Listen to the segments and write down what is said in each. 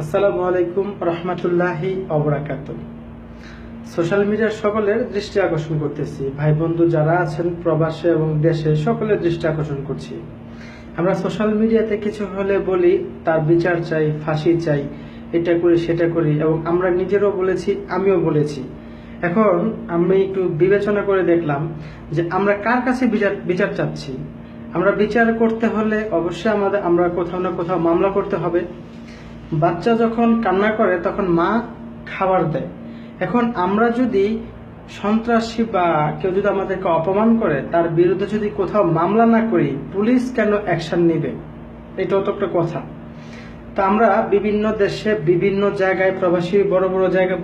আসসালামু আলাইকুম রহমতুল্লাহি অবরাকাত সোশ্যাল মিডিয়ার সকলের দৃষ্টি আকর্ষণ করতেছি। ভাই বন্ধু যারা আছেন প্রবাসে এবং দেশে, সকলের দৃষ্টি আকর্ষণ করছি। আমরা সোশ্যাল মিডিয়াতে কিছু হলে বলি, তার বিচার চাই, ফাঁসি চাই, এটা করি, সেটা করি এবং আমরা নিজেরও বলেছি, আমিও বলেছি। এখন আমি একটু বিবেচনা করে দেখলাম যে আমরা কার কাছে বিচার বিচার চাচ্ছি? আমরা বিচার করতে হলে অবশ্যই আমাদের, আমরা কোথাও না কোথাও মামলা করতে হবে। বাচ্চা যখন কান্না করে, তখন মা খাবার দেয়। এখন আমরা যদি সন্ত্রাসী বা কেউ যদি আমাদেরকে অপমান করে, তার বিরুদ্ধে যদি কোথাও মামলা না করি, পুলিশ কেন অ্যাকশন নেবে? এটাও তো একটা কথা। তা আমরা বিভিন্ন দেশে, বিভিন্ন জায়গায় প্রবাসী, বড় বড় জায়গায়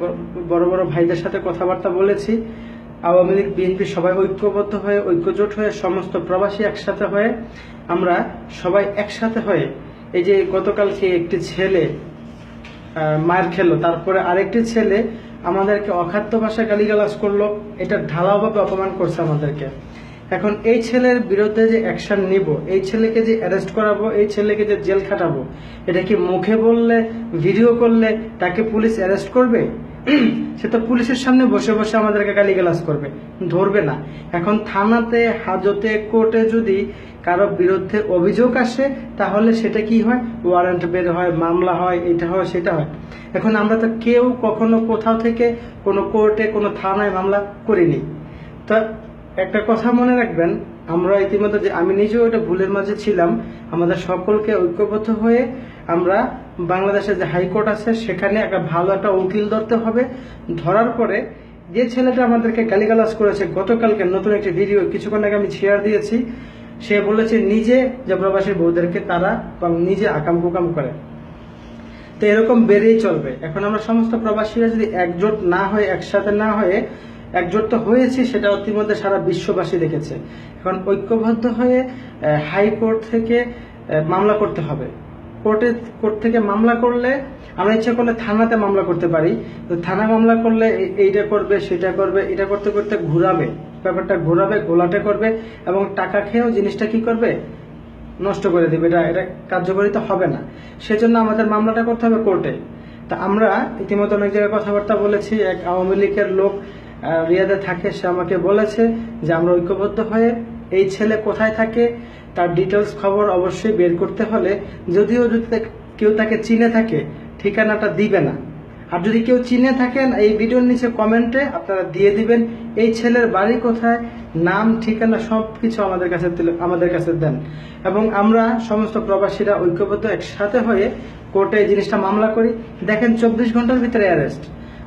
বড় বড় ভাইদের সাথে কথাবার্তা বলেছি। আওয়ামী লীগ, বিএনপি সবাই ঐক্যবদ্ধ হয়ে, ঐক্যজোট হয়ে, সমস্ত প্রবাসী একসাথে হয়ে, আমরা সবাই একসাথে হয়ে এই যে গতকালকে একটি ছেলে মার খেলো, তারপরে আরেকটি ছেলে আমাদেরকে অখাদ্য ভাষায় গালিগালাজ করল, এটা ঢালাওভাবে অপমান করছে আমাদেরকে। এখন এই ছেলের বিরুদ্ধে যে অ্যাকশন নিব, এই ছেলেকে যে অ্যারেস্ট করাবো, এই ছেলেকে যে জেল খাটাবো, এটা কি মুখে বললে ভিডিও করলে তাকে পুলিশ অ্যারেস্ট করবে? সে তো পুলিশের সামনে বসে বসে আমাদেরকে গালিগালাজ করবে। ধরবে না। এখন থানাতে, হাজতে, কোর্টে যদি কারও বিরুদ্ধে অভিযোগ আসে, তাহলে সেটা কি হয়? ওয়ারেন্ট বের হয়, মামলা হয়, এটা হয়, সেটা হয়। এখন আমরা তো কেউ কখনো কোথাও থেকে কোনো কোর্টে, কোনো থানায় মামলা করিনি। তা একটা কথা মনে রাখবেন আমরা ইতিমধ্যে যে আমি নিজেও এটা ভুলের মাঝে ছিলাম। আমাদের সকলকে ঐক্যবদ্ধ হয়ে আমরা বাংলাদেশের যে হাইকোর্ট আছে, সেখানে একটা ভালো একটা উকিল ধরতে হবে। ধরার পরে যে ছেলেটা আমাদেরকে গালিগালাজ করেছে, গতকালকে নতুন একটি ভিডিও, কিছুক্ষণ আগে আমি শেয়ার দিয়েছি। সে বলেছে নিজে যে প্রবাসী বউদেরকে তারা নিজে আকাম কুকাম করে। তো এরকম বেড়েই চলবে। এখন আমরা সমস্ত প্রবাসীরা যদি একজোট না হয়ে, একসাথে না হয়ে একজোট তো হয়েছি সেটা ইতিমধ্যে সারা বিশ্ববাসী দেখেছে। এখন ঐক্যবদ্ধ হয়ে হাইকোর্ট থেকে মামলা করতে হবে। কোর্টে, কোর্ট থেকে মামলা করলে, আমরা ইচ্ছা করলে থানাতে মামলা করতে পারি তো থানা মামলা করলে এইটা করবে, সেটা করবে, এটা করতে করতে ঘুরাবে, ব্যাপারটা ঘোরাবে, গোলাটে করবে, এবং টাকা খেয়েও জিনিসটা কি করবে? নষ্ট করে দেবে, এটা এটা কার্যকরিতা হবে না। সেজন্য আমাদের মামলাটা করতে হবে কোর্টে। তা আমরা ইতিমধ্যে অনেক জায়গায় কথাবার্তা বলেছি, এক আওয়ামী লীগের লোক রিয়াদে থাকে, সে আমাকে বলেছে যে আমরা ঐক্যবদ্ধ হয়ে এই ছেলে কোথায় থাকে, তার ডিটেলস খবর অবশ্যই বের করতে হলে যদিও যদি কেউ তাকে চিনে থাকে, ঠিকানাটা দিবে না। আর যদি কেউ চিনে থাকেন এই ভিডিওর নিচে কমেন্টে আপনারা দিয়ে দিবেন, এই ছেলের বাড়ি কোথায়, নাম, ঠিকানা সব কিছু আমাদের কাছে আমাদের কাছে দেন। এবং আমরা সমস্ত প্রবাসীরা ঐক্যবদ্ধ একসাথে হয়ে কোর্টে জিনিসটা মামলা করি। দেখেন, চব্বিশ ঘণ্টার ভিতরে অ্যারেস্ট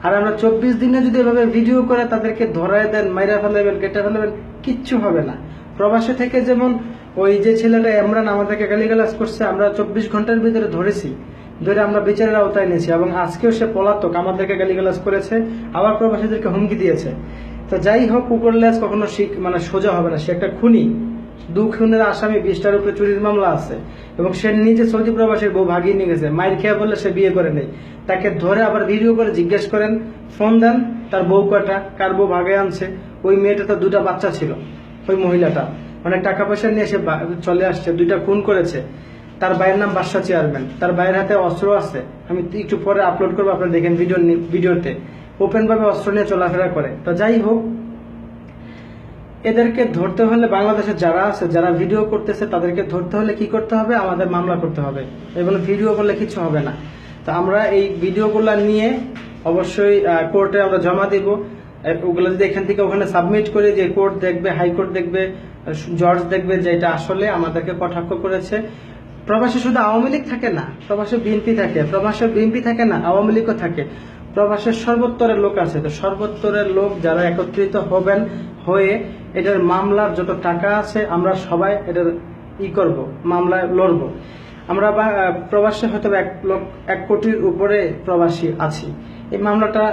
আর আমরা চব্বিশ দিনে যদি এভাবে ভিডিও করে তাদেরকে ধরায় দেন, মাইরা ফেলাবেন, কেটে ফেলাবেন, কিচ্ছু হবে না। প্রবাসে থেকে যেমন ওই যে ছেলেটা এমরান আমাদেরকে গালিগালাজ করছে, আমরা চব্বিশ ঘণ্টার ভিতরে ধরেছি। ধরে আমরা বিচারের আওতায় নিয়েছি এবং আজকেও সে পলাতক আমাদেরকে গালিগালাজ করেছে, আবার প্রবাসীদেরকে হুমকি দিয়েছে। তো যাই হোক কুকুর লেজ কখনো শিখ মানে সোজা হবে না। সে একটা খুনি। দু খুনের আসামি বিশটার উপরে চুরির মামলা আছে এবং সে নিজে সৌদি প্রবাসীর বউ ভাগিয়ে নিয়ে গেছে। মায়ের খেয়ে বললে সে বিয়ে করে নেই। তাকে ধরে আবার ভিডিও করে জিজ্ঞেস করেন, ফোন দেন, তার বউ কটা কার বউ ভাগে আনছে? ওই মেয়েটা তো দুটা বাচ্চা ছিল, ওই মহিলাটা। অনেক টাকা পয়সা নিয়ে সে চলে আসছে, দুইটা খুন করেছে। তার ভাইয়ের নাম বাদশা চেয়ারম্যান। তার ভাইয়ের হাতে অস্ত্র আছে। আমি একটু পরে আপলোড করব, আপনারা দেখেন ভিডিও ভিডিওতে। ওপেন ভাবে অস্ত্র নিয়ে চলাফেরা করে। তো যাই হোক এদেরকে ধরতে হলে বাংলাদেশে যারা আছে, যারা ভিডিও করতেছে, তাদেরকে ধরতে হলে কি করতে হবে? আমাদের মামলা করতে হবে। এগুলো ভিডিও করলে কিছু হবে না। তো আমরা এই ভিডিওগুলো নিয়ে অবশ্যই কোর্টে আমরা জমা দিব। ওগুলো যদি এখান থেকে ওখানে সাবমিট করি যে কোর্ট দেখবে হাইকোর্ট দেখবে জজ দেখবে যে এটা আসলে আমাদেরকে কটাক্ষ করেছে। প্রবাসে শুধু আওয়ামী লীগ থাকে না, প্রবাসে বিএনপি থাকে, প্রবাসে বিএনপি থাকে না, আওয়ামী লীগও থাকে। প্রবাসের সর্বোত্তরের লোক আছে। তো সর্বোত্তরের লোক যারা একত্রিত হবেন, হয়ে এটার মামলার যত টাকা আছে, আমরা সবাই এটার ই করব, মামলায় লড়ব। আমরা প্রবাসে হয়তো এক লোক, এক কোটির উপরে প্রবাসী আছি। এই মামলাটা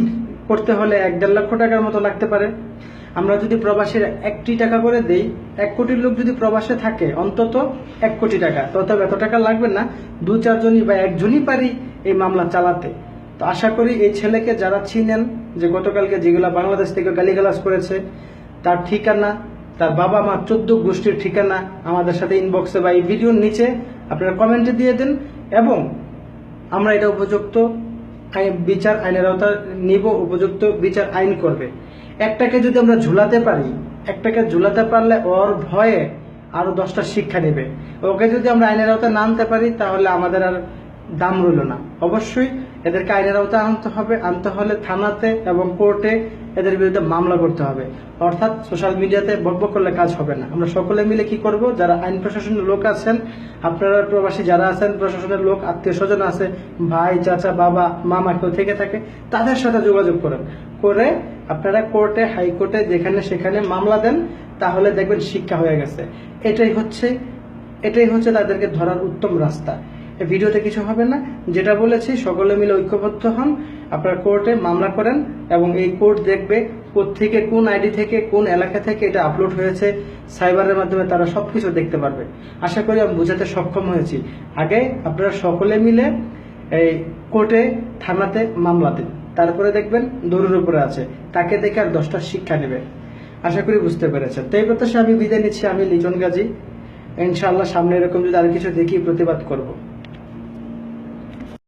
করতে হলে এক দেড় লক্ষ টাকার মতো লাগতে পারে। আমরা যদি প্রবাসীর একটি টাকা করে দেই, এক কোটির লোক যদি প্রবাসে থাকে, অন্তত এক কোটি টাকা। তথাপি এত টাকা লাগবে না দু চারজনই বা একজনই পারি এই মামলা চালাতে। তো আশা করি এই ছেলেকে যারা চিনেন যে গতকালকে যেগুলা বাংলাদেশ থেকে গালিগালাজ করেছে, তার ঠিকানা, তার বাবা মা চোদ্দ গোষ্ঠীর ঠিকানা আমাদের সাথে ইনবক্সে বা এই ভিডিওর নিচে আপনারা কমেন্টে দিয়ে দেন এবং আমরা এটা উপযুক্ত বিচার আইনের আওতা নিব, উপযুক্ত বিচার আইন করবে। একটাকে যদি আমরা ঝুলাতে পারি, একটাকে ঝুলাতে পারলে ওর ভয়ে আরও দশটা শিক্ষা নেবে। ওকে যদি আমরা আইনের আওতা না আনতে পারি, তাহলে আমাদের আর দাম রইল না। অবশ্যই এদেরকে আইনের আওতা আনতে হবে, আনতে হলে থানাতে এবং কোর্টে এদের বিরুদ্ধে মামলা করতে হবে। অর্থাৎ সোশ্যাল মিডিয়াতে বকবক করলে কাজ হবে না। আমরা সকলে মিলে কি করব? যারা আইন প্রশাসনের লোক আছেন, আপনারা প্রবাসী যারা আছেন, প্রশাসনের লোক, আত্মীয় স্বজন আছে, ভাই, চাচা, বাবা, মামা কেউ থেকে থাকে, তাদের সাথে যোগাযোগ করেন। করে আপনারা কোর্টে, হাইকোর্টে যেখানে সেখানে মামলা দেন, তাহলে দেখবেন শিক্ষা হয়ে গেছে। এটাই হচ্ছে এটাই হচ্ছে তাদেরকে ধরার উত্তম রাস্তা। ভিডিওতে কিছু হবে না। যেটা বলেছি, সকলে মিলে ঐক্যবদ্ধ হন, আপনারা কোর্টে মামলা করেন এবং এই কোর্ট দেখবে থেকে কোন আইডি থেকে, কোন এলাকা থেকে এটা আপলোড হয়েছে, সাইবারের মাধ্যমে তারা সবকিছু দেখতে পারবে। আশা করি আমি বোঝাতে সক্ষম হয়েছি। আগে আপনারা সকলে মিলে এই কোর্টে থানাতে মামলা দিন। তারপরে দেখবেন দৌড়ের উপরে আছে। তাকে দেখে আর দশটা শিক্ষা নেবে। আশা করি বুঝতে পেরেছেন। তো এই প্রত্যাশা আমি বিদায় নিচ্ছি। আমি লিজন গাজী। ইনশাআল্লাহ সামনে এরকম যদি আর কিছু দেখি, প্রতিবাদ করব।